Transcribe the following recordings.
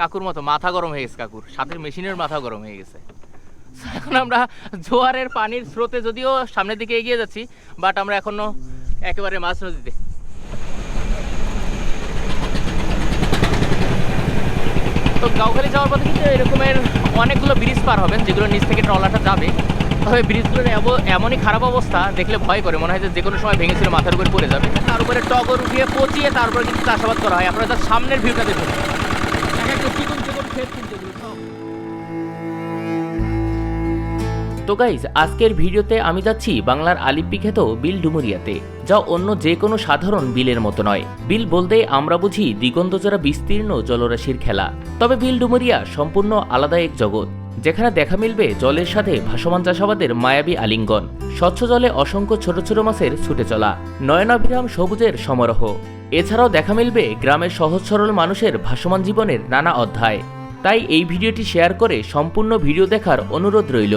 কাকুর মতো, মাথা গরম হয়ে গেছে কাকুর। সাথে মেশিনের মাথা গরম হয়ে গেছে। এখন আমরা জোয়ারের পানির স্রোতে যদিও সামনের দিকে এগিয়ে যাচ্ছি বাট আমরা এখনও একেবারে মাছ নদীতে। তো গাউখালি যাওয়ার পথে কিন্তু এরকমের অনেকগুলো ব্রিজ পার হবেন, যেগুলো নিচ থেকে ট্রলারটা যাবে। তবে ব্রিজগুলোর এমনই খারাপ অবস্থা, দেখলে ভয় করে, মনে হয় যে কোনো সময় ভেঙেছিল মাথার উপরে পড়ে যাবে। তার উপরে টগর উঠিয়ে পচিয়ে তারপরে কিন্তু চাষাবাদ করা হয়। আপনারা তার সামনের ভিউটা দেখুন। তো গাইজ আজকের ভিডিওতে আমি যাচ্ছি বাংলার আলিপি খ্যাত বিল ডুমুরিয়াতে, যা অন্য যে কোনো সাধারণ বিলের মতো নয়। বিল বলতে আমরা বুঝি দিগন্তজোড়া বিস্তীর্ণ জলরাশির খেলা। তবে বিল ডুমুরিয়া সম্পূর্ণ আলাদা এক জগৎ। যেখানে দেখা মিলবে জলের সাথে ভাসমান চাষাবাদের মায়াবী আলিঙ্গন। স্বচ্ছ জলে অসংখ্য ছোট ছোট মাছের ছুটে চলা, নয়নাভিরাম সবুজের সমারোহ। এছাড়াও দেখা মিলবে গ্রামের সহজ সরল মানুষের ভাসমান জীবনের নানা অধ্যায়। তাই এই ভিডিওটি শেয়ার করে সম্পূর্ণ ভিডিও দেখার অনুরোধ রইল।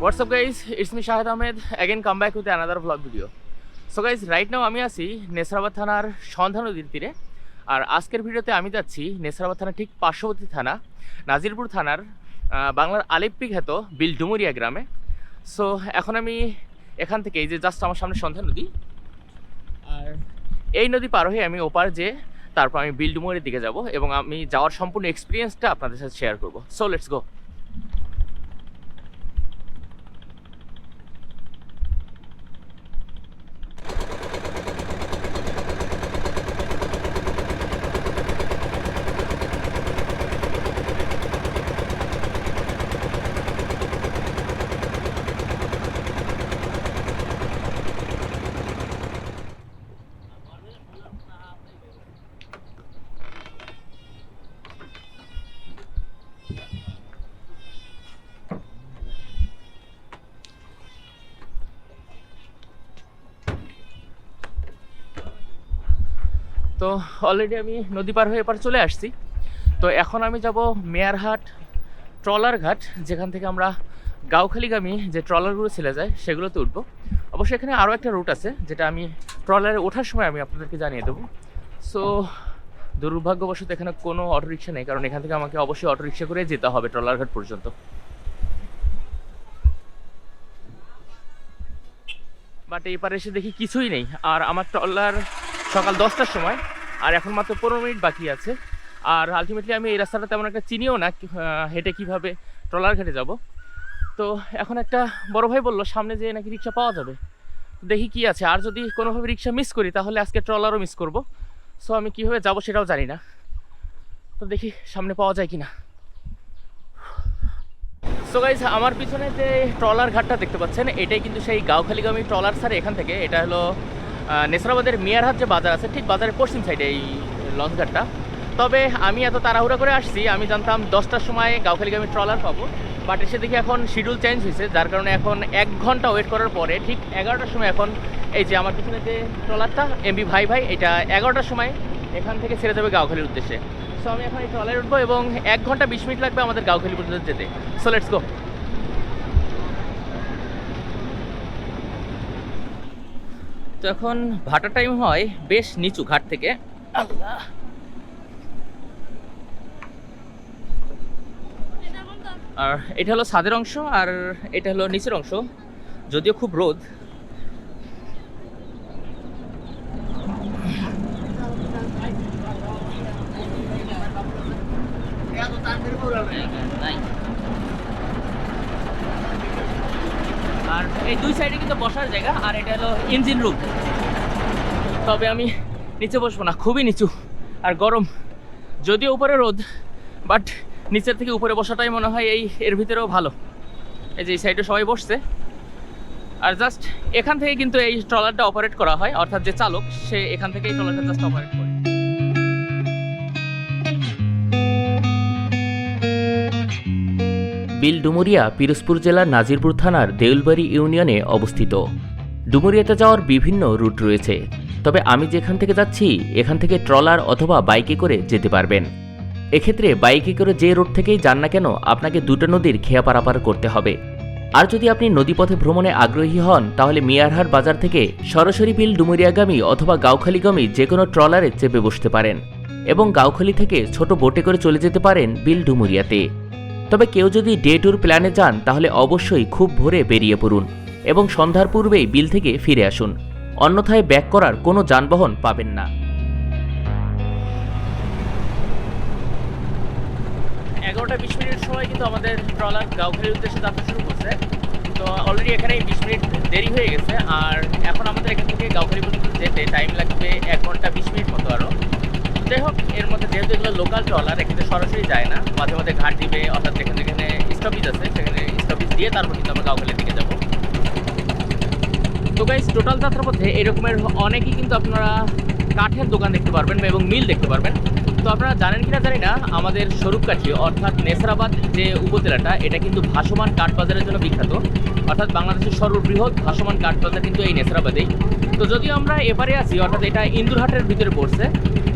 What's up guys it's me Shahed Ahmed again come back with another blog video so guys right now আমি আছি নেসরাবাদ থানার সন্ধ্যা নদীর তীরে। আর আজকের ভিডিওতে আমি যাচ্ছি নেসরাবাদ থানা ঠিক পার্শ্ববর্তী থানা, নাজিরপুর থানার বাংলার আলিপ্পি খ্যাত বিল ডুমুরিয়া গ্রামে। সো এখন আমি এখান থেকে, এই যে জাস্ট আমার সামনে সন্ধ্যা নদী, আর এই নদী পার হয়ে আমি ওপার যে তারপর আমি বিল ডুমুরির দিকে যাব এবং আমি যাওয়ার সম্পূর্ণ এক্সপিরিয়েন্সটা আপনাদের সাথে শেয়ার করব। সো লেটস গো তো অলরেডি আমি নদী পার হয়ে এপার চলে আসছি। তো এখন আমি যাব মেয়ারহাট ট্রলার ঘাট, যেখান থেকে আমরা গাউখালিগামী যে ট্রলারগুলো ছেলে যায়, সেগুলোতে উঠবো। অবশ্যই এখানে আরও একটা রুট আছে, যেটা আমি ট্রলারে ওঠার সময় আমি আপনাদেরকে জানিয়ে দেবো। সো দুর্ভাগ্যবশত এখানে কোনো অটোরিকশা নেই, কারণ এখান থেকে আমাকে অবশ্যই অটোরিকশা করে যেতে হবে ট্রলার ঘাট পর্যন্ত। বাট এই পারে এসে দেখি কিছুই নেই। আর আমার ট্রলার সকাল দশটার সময় আর এখন মাত্র পনেরো মিনিট বাকি আছে। আর আলটিমেটলি আমি এই রাস্তাটা তেমন একটা চিনিও না হেঁটে কীভাবে ট্রলার ঘাটে যাব। তো এখন একটা বড় ভাই বলল, সামনে যেয়ে নাকি রিক্সা পাওয়া যাবে। দেখি কি আছে। আর যদি কোনোভাবে রিক্সা মিস করি, তাহলে আজকে ট্রলারও মিস করব। সো আমি কীভাবে যাব সেটাও জানি না। তো দেখি সামনে পাওয়া যায় কি না সো গাইজ আমার পিছনে যে ট্রলার ঘাটটা দেখতে পাচ্ছেন, এটাই কিন্তু সেই গাউখালিগামী ট্রলার স্যার এখান থেকে। এটা হলো নেসরাবাদের মিয়ারহাট যে বাজার আছে, ঠিক বাজারের পশ্চিম সাইডে এই লঞ্চ ঘাটটা। তবে আমি এত তাড়াহুড়া করে আসছি, আমি জানতাম দশটার সময় গাউখালিগামী ট্রলার পাবো বাট এসে দেখি এখন শিডিউল চেঞ্জ হয়েছে, যার কারণে এখন এক ঘণ্টা ওয়েট করার পরে ঠিক এগারোটার সময় এখন এই যে আমার পিছনে যে ট্রলারটা এমবি ভাই ভাই, এটা এগারোটার সময় এখান থেকে ছেড়ে যাবে গাউখালির উদ্দেশ্যে। সো আমি এখন এই ট্রলারে উঠবো এবং এক ঘণ্টা বিশ মিনিট লাগবে আমাদের গাউখালি পর্যন্ত যেতে। সো লেটস গো তো এখন ভাটা টাইম হয় বেশ নিচু ঘাট থেকে। আল্লাহ। আর এটা হলো ছাদের অংশ আর এটা হলো নিচের অংশ যদিও খুব রোদ। আর এই দুই সাইডে কিন্তু বসার জায়গা, আর এটা হলো ইঞ্জিন রুম তবে আমি নিচে বসবো না, খুবই নিচু আর গরম। যদিও উপরে রোদ বাট নিচের থেকে উপরে বসাটাই মনে হয় এই, এর ভিতরেও ভালো। এই যে এই সাইডে সবাই বসছে। আর জাস্ট এখান থেকে কিন্তু এই ট্রলারটা অপারেট করা হয়, অর্থাৎ যে চালক, সে এখান থেকে এই ট্রলারটা জাস্ট অপারেট করে। বিল ডুমুরিয়া পিরোজপুর জেলার নাজিরপুর থানার দেউলবাড়ি ইউনিয়নে অবস্থিত। ডুমুরিয়াতে যাওয়ার বিভিন্ন রুট রয়েছে। তবে আমি যেখান থেকে যাচ্ছি, এখান থেকে ট্রলার অথবা বাইকে করে যেতে পারবেন। এক্ষেত্রে বাইকে করে যে রোড থেকেই যান না কেন, আপনাকে দুটো নদীর খেয়া পারাপার করতে হবে। আর যদি আপনি নদীপথে ভ্রমণে আগ্রহী হন, তাহলে মিয়ারহাট বাজার থেকে সরাসরি বিল ডুমুরিয়াগামী অথবা গাউখালিগামী যে কোনো ট্রলারে চেপে বসতে পারেন। এবং গাউখালি থেকে ছোট বোটে করে চলে যেতে পারেন বিল ডুমুরিয়াতে তবে কেউ যদি ডে ট্যুর প্ল্যানে যান, তাহলে অবশ্যই খুব ভোরে বেরিয়ে পড়ুন এবং সন্ধ্যার পূর্বেই বিল থেকে ফিরে আসুন। অন্যথায় ব্যাক করার কোনো যানবাহন পাবেন না। এগারোটা বিশ মিনিট সময় কিন্তু আমাদের ট্রলার গাউখালির উদ্দেশ্যে যাত্রা শুরু করছে। তো অলরেডি এখানে বিশ মিনিট দেরি হয়ে গেছে। আর এখন আমাদের এখান থেকে গাউখালি পর্যন্ত যেতে টাইম লাগবে এক ঘণ্টা বিশ মিনিট মতো আরও যাই হোক, এর মধ্যে যেহেতু এগুলো লোকাল ট্রলার এখানে সরাসরি যায় না। মাঝে মাঝে ঘাট দিবে, অর্থাৎ যেখানে যেখানে স্টপেজ আছে, সেখানে স্টপেজ দিয়ে তারপর কিন্তু আমরা গাউখালির দিকে যাব। তো গাইজ টোটাল যাত্রার মধ্যে এরকমের অনেকেই কিন্তু আপনারা কাঠের দোকান দেখতে পারবেন এবং মিল দেখতে পারবেন। তো আপনারা জানেন কিনা জানি না, আমাদের স্বরূপকাঠি অর্থাৎ নেসরাবাদ যে উপজেলাটা, এটা কিন্তু ভাসমান কাঠ বাজারের জন্য বিখ্যাত। অর্থাৎ বাংলাদেশের সর্ববৃহৎ ভাসমান কাঠ বাজার কিন্তু এই নেসরাবাদেই। তো যদিও আমরা এবারে আছি, অর্থাৎ এটা ইন্দুরহাটের ভিতরে পড়ছে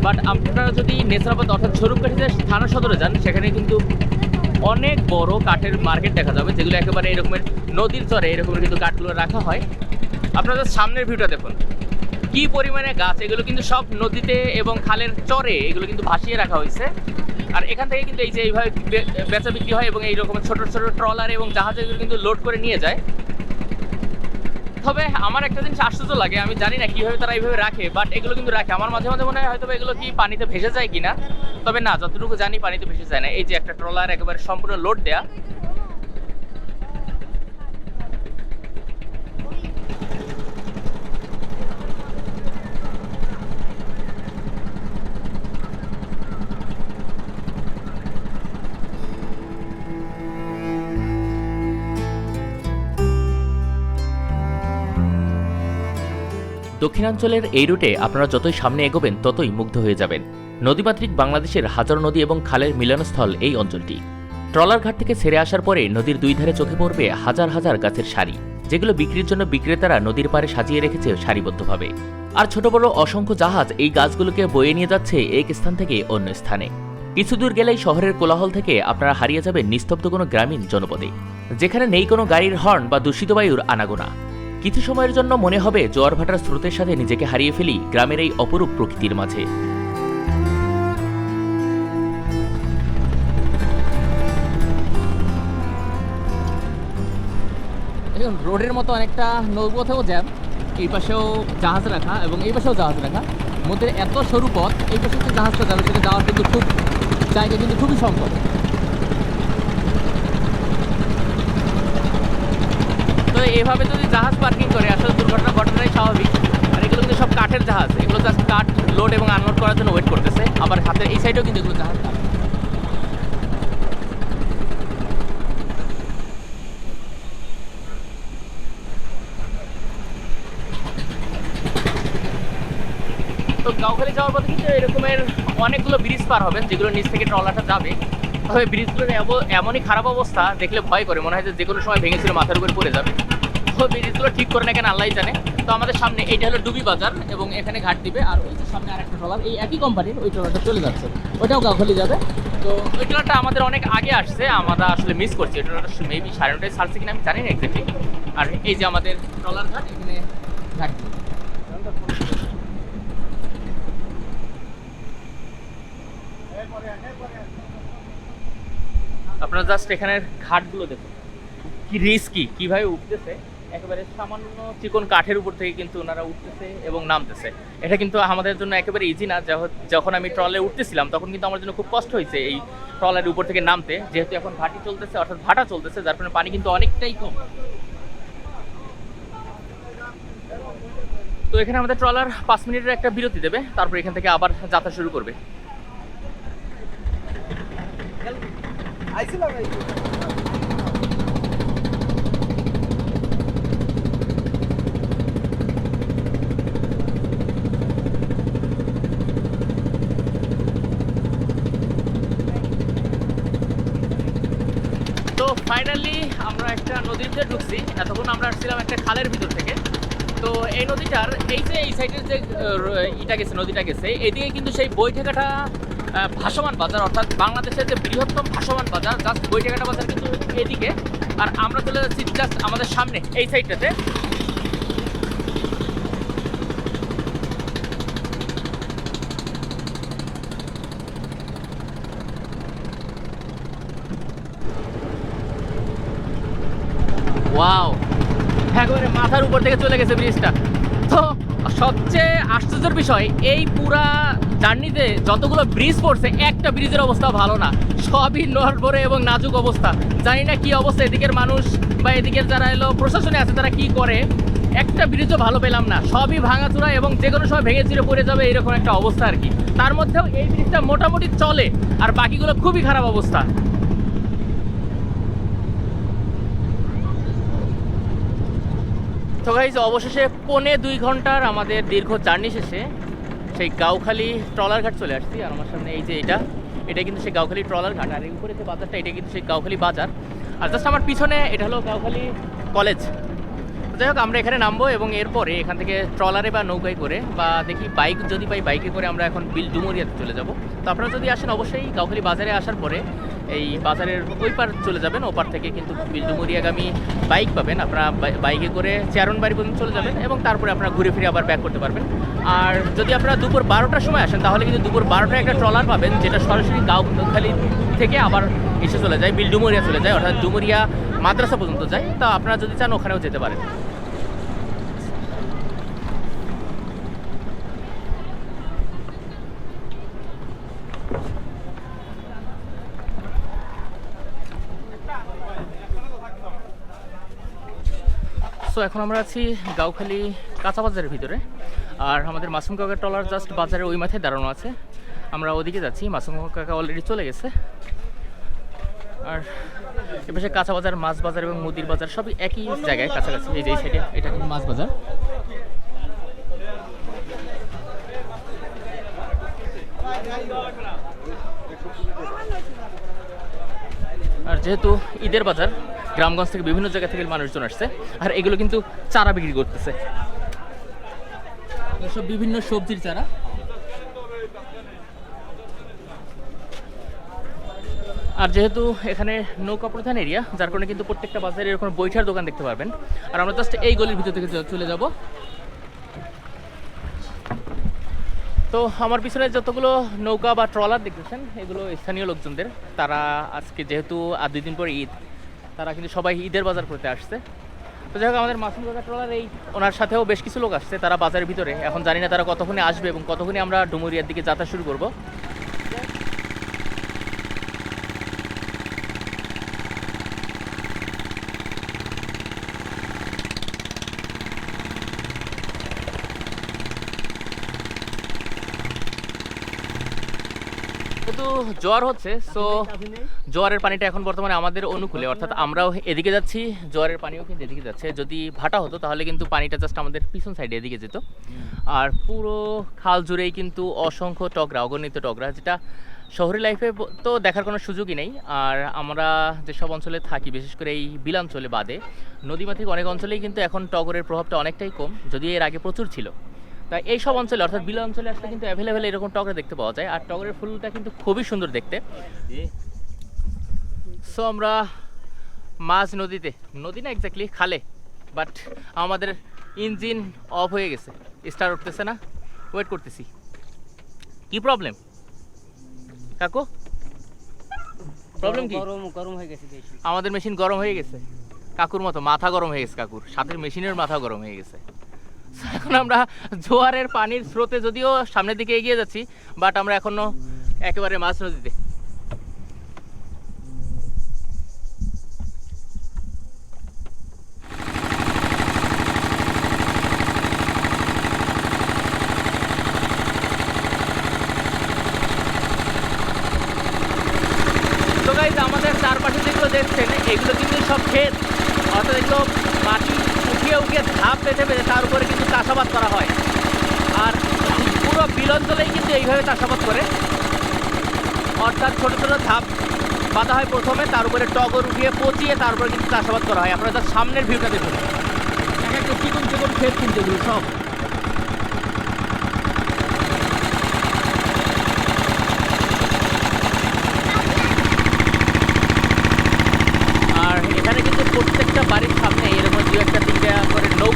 বাট আপনারা যদি নেসরাবাদ অর্থাৎ স্বরূপকাঠিতে থানা সদরে যান, সেখানে কিন্তু অনেক বড় কাঠের মার্কেট দেখা যাবে, যেগুলো একেবারে এরকমের নদীর চরে এরকমের কিন্তু কাঠগুলো রাখা হয়। আপনাদের সামনের ভিউটা দেখুন। কি পরিমাণে গাছ, এগুলো কিন্তু সব নদীতে এবং খালের চরে এগুলো কিন্তু ভাসিয়ে রাখা হয়েছে। আর এখান থেকে কিন্তু এই যে এইভাবে বেচা বিক্রি হয় এবং এই ছোট ছোট ট্রলার এবং জাহাজে এগুলো কিন্তু লোড করে নিয়ে যায়। তবে আমার একটা জিনিস আশ্চর্য লাগে, আমি জানি না কীভাবে তারা এইভাবে রাখে বাট এগুলো কিন্তু রাখে। আমার মাঝে মাঝে মনে হয় হয়তো এগুলো কি পানিতে ভেসে যায় কিনা, তবে না, যতটুকু জানি পানিতে ভেসে যায় না। এই যে একটা ট্রলার একেবারে সম্পূর্ণ লোড দেয়া দক্ষিণাঞ্চলের এই রুটে আপনারা যতই সামনে এগোবেন, ততই মুগ্ধ হয়ে যাবেন। নদীমাতৃক বাংলাদেশের হাজারো নদী এবং খালের মিলনস্থল এই অঞ্চলটি। ট্রলার ঘাট থেকে ছেড়ে আসার পরে নদীর দুই ধারে চোখে পড়বে হাজার হাজার গাছের সারি, যেগুলো বিক্রির জন্য বিক্রেতারা নদীর পাড়ে সাজিয়ে রেখেছে সারিবদ্ধভাবে। আর ছোট বড় অসংখ্য জাহাজ এই গাছগুলোকে বয়ে নিয়ে যাচ্ছে এক স্থান থেকে অন্য স্থানে। কিছু দূর গেলেই শহরের কোলাহল থেকে আপনারা হারিয়ে যাবেন নিস্তব্ধ কোনো গ্রামীণ জনপদে। যেখানে নেই কোনো গাড়ির হর্ন বা দূষিত বায়ুর আনাগোনা। কিছু সময়ের জন্য মনে হবে জোয়ার ভাটার স্রোতের সাথে নিজেকে হারিয়ে ফেলি গ্রামের এই অপরূপ প্রকৃতির মাঝে। রোডের মতো অনেকটা নৌপথেও জ্যাম, এই পাশেও জাহাজ রাখা এবং এই পাশেও জাহাজ রাখা। মধ্যে এত সরু পথ, এই পাশে জাহাজটা যাবে, সেটা যাওয়ার কিন্তু খুব জায়গা কিন্তু খুবই সম্ভব তো এভাবে যদি জাহাজ পার্কিং করে, আসলে দুর্ঘটনা ঘটনাই স্বাভাবিক। আর এগুলো কিন্তু সব কাঠের জাহাজ। এগুলো জাস্ট কাঠ লোড এবং আনলোড করার জন্য ওয়েট করতেছে। আবার হাতের এই সাইডেও কিন্তু এগুলো জাহাজ গাঁওখালি যাওয়ার পথে কিন্তু এরকমের অনেকগুলো ব্রিজ পার হবেন, যেগুলো নিচ থেকে ট্রলারটা যাবে। তবে ব্রিজগুলোর এমনই খারাপ অবস্থা, দেখলে ভয় করে। মনে হয় যে যে কোনো সময় ভেঙেছিল মাথার উপরে পড়ে যাবে। ব্রিজগুলো ঠিক করে না কেন আল্লাহ জানে। তো আমাদের সামনে এইটা হলো ডুবি বাজার এবং এখানে ঘাট দিবে। আর ওই যে সামনে আরেকটা ট্রলার, এই একই কোম্পানির ওই ট্রলারটা চলে যাচ্ছে। ওটাও গাঁওখালি যাবে। তো ওই ট্রলারটা আমাদের অনেক আগে আসছে, আমরা আসলে মিস করছি। ওই ট্রলারটা মেবি সাড়ে নটায় ছাড়ছে কিনা আমি জানি না এক্স্যাক্টলি আর এই যে আমাদের ট্রলার ঘাট, এখানে ঘাট আপনারা জাস্ট এখানের ঘাটগুলো দেখুন। কি রিস্কি কীভাবে উঠতেছে। একেবারে সামান্য চিকন কাঠের উপর থেকে কিন্তু ওনারা উঠতেছে এবং নামতেছে। এটা কিন্তু আমাদের জন্য একেবারে ইজি না যখন আমি ট্রলে উঠতেছিলাম, তখন কিন্তু আমার জন্য খুব কষ্ট হয়েছে এই ট্রলের উপর থেকে নামতে। যেহেতু এখন ভাটি চলতেছে, অর্থাৎ ভাটা চলতেছে, যার ফলে পানি কিন্তু অনেকটাই কম। তো এখানে আমাদের ট্রলার পাঁচ মিনিটের একটা বিরতি দেবে, তারপর এখান থেকে আবার যাত্রা শুরু করবে। ফাইনালি আমরা একটা নদীতে ঢুকছি। এতক্ষণ আমরা আসছিলাম একটা খালের ভিতর থেকে। তো এই নদীটার, এই যে, এই সাইডের যে ইটা গেছে, নদীটা গেছে, এদিকে কিন্তু সেই বই ঠেকাটা ভাসমান বাজার, অর্থাৎ বাংলাদেশের যে বৃহত্তম ভাসমান বাজার জাস্ট বৈঠেকাটা বাজার কিন্তু এদিকে। আর আমরা চলে যাচ্ছি জাস্ট আমাদের সামনে, এই সাইডটাতে ওয়াও একেবারে মাথার উপর থেকে চলে গেছে ব্রিজটা। তো সবচেয়ে আশ্চর্যের বিষয়, এই পুরা জার্নিতে যতগুলো ব্রিজ পড়ছে, একটা ব্রিজের অবস্থা ভালো না। সবই নড়বড়ে এবং নাজুক অবস্থা। জানি না কি অবস্থা এদিকের মানুষ বা এদিকের যারা এলো, প্রশাসনে আছে তারা কি করে? একটা ব্রিজও ভালো পেলাম না। সবই ভাঙাচোরা এবং যে কোনো সময় ভেঙে চিরে পড়ে যাবে এরকম একটা অবস্থা আর কি। তার মধ্যেও এই ব্রিজটা মোটামুটি চলে, আর বাকিগুলো খুবই খারাপ অবস্থা। তো গাইজ অবশেষে পৌনে দুই ঘণ্টার আমাদের দীর্ঘ জার্নি শেষে সেই গাউখালি ট্রলার ঘাট চলে আসছি। আর আমার সামনে এই যে এটা এটা কিন্তু সেই গাউখালি ট্রলার ঘাট। আর উপরে যে বাজারটা, এটা কিন্তু সেই গাউখালি বাজার। আর জাস্ট আমার পিছনে এটা হলো গাউখালি কলেজ যাই হোক, আমরা এখানে নামবো এবং এরপরে এখান থেকে ট্রলারে বা নৌকায় করে বা দেখি বাইক, যদি পাই বাইকে করে আমরা এখন বিল ডুমুরিয়াতে চলে যাব। তো আপনারা যদি আসেন, অবশ্যই গাউখালি বাজারে আসার পরে এই বাজারের ওই পার চলে যাবেন, ওপার থেকে কিন্তু বিল ডুমুরিয়াগামী বাইক পাবেন। আপনারা বাইকে করে চেয়ারনবাড়ি পর্যন্ত চলে যাবেন এবং তারপরে আপনারা ঘুরে ফিরে আবার ব্যাক করতে পারবেন। আর যদি আপনারা দুপুর বারোটার সময় আসেন, তাহলে কিন্তু দুপুর বারোটায় একটা ট্রলার পাবেন, যেটা সরাসরি গাউখালি থেকে আবার এসে চলে যায় বিল ডুমুরিয়া চলে যায়, অর্থাৎ ডুমুরিয়া মাদ্রাসা পর্যন্ত যায়। তা আপনারা যদি চান, ওখানেও যেতে পারেন। সো এখন আমরা আছি গাউখালি কাঁচা বাজারের ভিতরে। আর আমাদের মাসুম কাকার ট্রলার জাস্ট বাজারের ওই মাথায় দাঁড়ানো আছে। আমরা ওদিকে যাচ্ছি, মাসুম কাকা অলরেডি চলে গেছে। আর এপাশে কাঁচা বাজার মাছ বাজার এবং মুদির বাজার সবই একই জায়গায়, কাছাকাছি। এই যে সাইডে এটা কিন্তু মাছ বাজার। আর যেহেতু ঈদের বাজার গ্রামগঞ্জ থেকে বিভিন্ন জায়গা থেকে মানুষজন আসছে আর এগুলো কিন্তু চারা বিক্রি করতেছে। সব বিভিন্ন সবজির চারা। আর যেহেতু এখানে নৌকা প্রধান এরিয়া যার কারণে কিন্তু প্রত্যেকটা বাজারে এরকম বৈঠার দোকান দেখতে পারবেন। আর আমরা জাস্ট এই গলির ভিতর থেকে চলে যাব। তো আমার পিছনে যতগুলো নৌকা বা ট্রলার দেখতেছেন এগুলো স্থানীয় লোকজনদের। তারা আজকে যেহেতু আর দুই দিন পর ঈদ তারা কিন্তু সবাই ঈদের বাজার করতে আসছে। তো যাই হোক, আমাদের মাসুম কাকা ট্রলার এই ওনার সাথেও বেশ কিছু লোক আসছে তারা বাজারের ভিতরে। এখন জানি না তারা কতক্ষণে আসবে এবং কতক্ষণে আমরা ডুমুরিয়ার দিকে যাত্রা শুরু করব। যেহেতু জ্বর হচ্ছে সো জোয়ারের পানিটা এখন বর্তমানে আমাদের অনুকূলে। অর্থাৎ আমরাও এদিকে যাচ্ছি জোয়ারের পানিও কিন্তু এদিকে যাচ্ছে। যদি ভাটা হতো তাহলে কিন্তু পানিটা জাস্ট আমাদের পিছন সাইডে এদিকে যেত। আর পুরো খাল জুড়েই কিন্তু অসংখ্য টগরা অগণিত টগরা যেটা শহরের লাইফে তো দেখার কোনো সুযোগই নেই। আর আমরা যেসব অঞ্চলে থাকি বিশেষ করে এই বিলাঞ্চলে বাদে নদীমাতৃক অনেক অঞ্চলেই কিন্তু এখন টগরের প্রভাবটা অনেকটাই কম যদিও এর আগে প্রচুর ছিল। তাই এই সব অঞ্চলে অর্থাৎ বিল অঞ্চলে আসলে কিন্তু অ্যাভেলেবেল এরকম টগরা দেখতে পাওয়া যায়। আর টগরের ফুলটা কিন্তু খুবই সুন্দর দেখতে। সো আমরা মাঝ নদীতে নদী না এক্স্যাক্টলি খালে বাট আমাদের ইঞ্জিন অফ হয়ে গেছে। স্টার উঠতেছে না। ওয়েট করতেছি। কি প্রবলেম কাকু? প্রবলেম কি? গরম গরম হয়ে গেছে আমাদের মেশিন গরম হয়ে গেছে। কাকুর মতো মাথা গরম হয়ে গেছে কাকুর। সাথে মেশিনের মাথা গরম হয়ে গেছে। এখন আমরা জোয়ারের পানির স্রোতে যদিও সামনের দিকে এগিয়ে যাচ্ছি বাট আমরা এখনও একেবারে মাছ নদীতে। আমাদের চারপাশে যেগুলো দেখছেন, এগুলো কিন্তু সব ক্ষেত, অর্থাৎ এগুলো মাটি। উঠিয়ে উঠিয়ে ধাপ বেঁধে বেঁধে তার উপরে কিন্তু চাষাবাদ করা হয়। আর পুরো বিল অঞ্চলেই কিন্তু এইভাবে চাষাবাদ করে। অর্থাৎ ছোটো ছোটো ধাপ বাঁধা হয় প্রথমে, তার উপরে টগর উঠিয়ে পচিয়ে তারপরে কিন্তু চাষাবাদ করা হয়। আপনারা তার সামনের ভিউটা দেখুন। এক একটা চিকন চিকন ক্ষেত কিন্তু সব।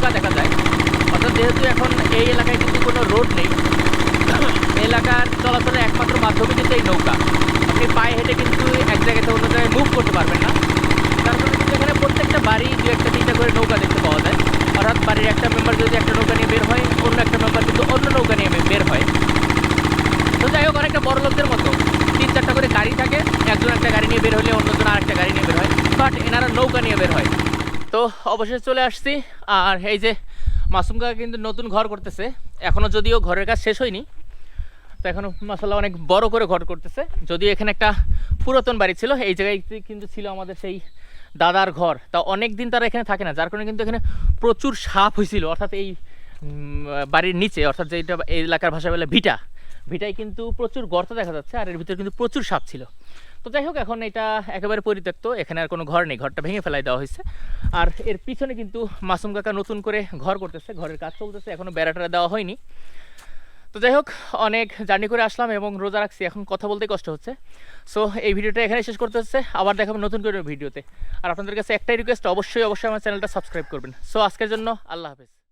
ফাঁকা দেখা যায়। অর্থাৎ যেহেতু এখন এই এলাকায় কিন্তু কোনো রোড নেই, এলাকার চলাচলের একমাত্র মাধ্যমে কিন্তু এই নৌকা। আপনি পায়ে হেঁটে কিন্তু এক জায়গাতে অন্য জায়গায় মুভ করতে পারবেন না। তার জন্য কিন্তু এখানে প্রত্যেকটা বাড়ি দু একটা, তিনটা করে নৌকা দেখতে পাওয়া যায়। অর্থাৎ বাড়ির একটা মেম্বার যদি একটা নৌকা নিয়ে বের হয়, অন্য একটা মেম্বার কিন্তু অন্য নৌকা নিয়ে বের হয়। তো যাই হোক, অনেকটা বড় লোকদের মতো। তিন চারটা করে গাড়ি থাকে, একজন একটা গাড়ি নিয়ে বের হলে অন্যজন আরেকটা গাড়ি নিয়ে বের হয়। বাট এনারা নৌকা নিয়ে বের হয়। অবশেষে চলে আসছি। আর এই যে মাসুম কাকা কিন্তু নতুন ঘর করতেছে। এখনও যদিও ঘরের কাজ শেষ হয়নি। তো এখনও মাসাল্লাহ অনেক বড় করে ঘর করতেছে। যদিও এখানে একটা পুরাতন বাড়ি ছিল, এই জায়গায় কিন্তু ছিল আমাদের সেই দাদার ঘর। তা অনেক দিন তারা এখানে থাকে না, যার কারণে কিন্তু এখানে প্রচুর সাপ হয়েছিল। অর্থাৎ এই বাড়ির নিচে, অর্থাৎ যেটা এলাকার ভাষায় বলে ভিটা। ভিটায় কিন্তু প্রচুর গর্ত দেখা যাচ্ছে, আর এর ভিতরে কিন্তু প্রচুর সাপ ছিল। তো যাই হোক, এখন এটা একেবারে পরিত্যক্ত। এখানে আর কোনো ঘর নেই, ঘরটা ভেঙে ফেলাই দেওয়া হয়েছে। আর এর পিছনে কিন্তু মাসুম কাকা নতুন করে ঘর করতেছে, ঘরের কাজ চলতেছে এখনও বেড়াটা দেওয়া হয়নি। তো যাই হোক, অনেক জার্নি করে আসলাম এবং রোজা রাখছি, এখন কথা বলতে কষ্ট হচ্ছে। সো এই ভিডিওটা এখানে শেষ করতে হচ্ছে, আবার দেখাবো নতুন করে ভিডিওতে। আর আপনাদের কাছে একটাই রিকোয়েস্ট অবশ্যই অবশ্যই আমার চ্যানেলটা সাবস্ক্রাইব করবেন। সো আজকের জন্য আল্লাহ হাফেজ।